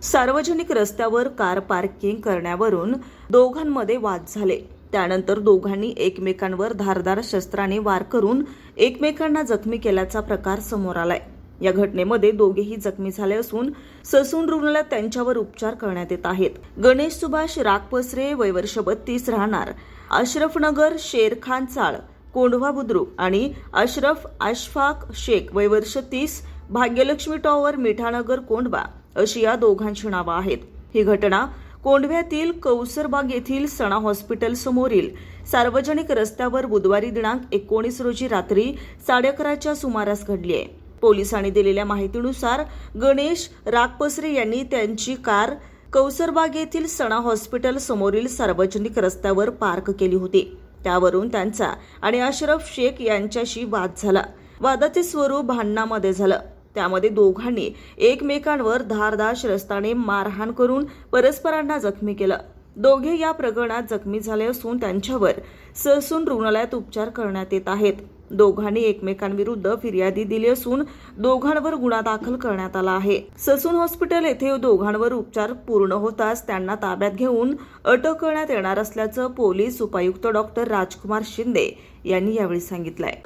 सार्वजनिक रस्त्यावर car parking करण्यावरून दोघांमध्ये वाद झाले. त्यानंतर दोघांनी एकमेकांवर धारदार शस्त्राने वार करून एकमेकांना जखमी केल्याचा प्रकार समोर आलाय. या घटनेमध्ये दोघेही जखमी झाले असून ससून रुग्णालयात त्यांच्यावर उपचार करण्यात येत आहेत. गणेश सुभाष रागपसरे वयवर्ष बत्तीस राहणार. अशरफनगर शेरखान चाळ कोंढवा बुद्रुक आणि अशरफ अशफाक शेख वयवर्ष तीस भाग्यलक्ष्मी टॉवर मिठानगर कोंढवा. अशी या दोघांची नावं आहेत. ही घटना कोंढव्यातील कौसरबाग येथील सणा हॉस्पिटल समोरील सार्वजनिक रस्त्यावर बुधवारी दिनांक एकोणीस रोजी रात्री साडे अकराच्या सुमारास घडली आहे. पोलिसांनी दिलेल्या माहितीनुसार गणेश रागपसरे यांनी त्यांची कार कौसरबाग येथील सणा हॉस्पिटल समोरील सार्वजनिक रस्त्यावर पार्क केली होती. त्यावरून त्यांचा आणि अशरफ शेख यांच्याशी वाद झाला. वादाचे स्वरूप भांडणामध्ये झालं. त्यामध्ये दोघांनी एकमेकांवर धारदार शस्त्राने मारहाण करून परस्परांना जखमी केलं. दोघे या प्रकरणात जखमी झाले असून त्यांच्यावर ससून रुग्णालयात उपचार करण्यात येत आहेत. दोघांनी एकमेकांविरुद्ध फिर्यादी दिली असून दोघांवर गुन्हा दाखल करण्यात आला आहे. ससून हॉस्पिटल येथे दोघांवर उपचार पूर्ण होताच त्यांना ताब्यात घेऊन अटक करण्यात येणार असल्याचं पोलीस उपायुक्त डॉक्टर राजकुमार शिंदे यांनी यावेळी सांगितलंय.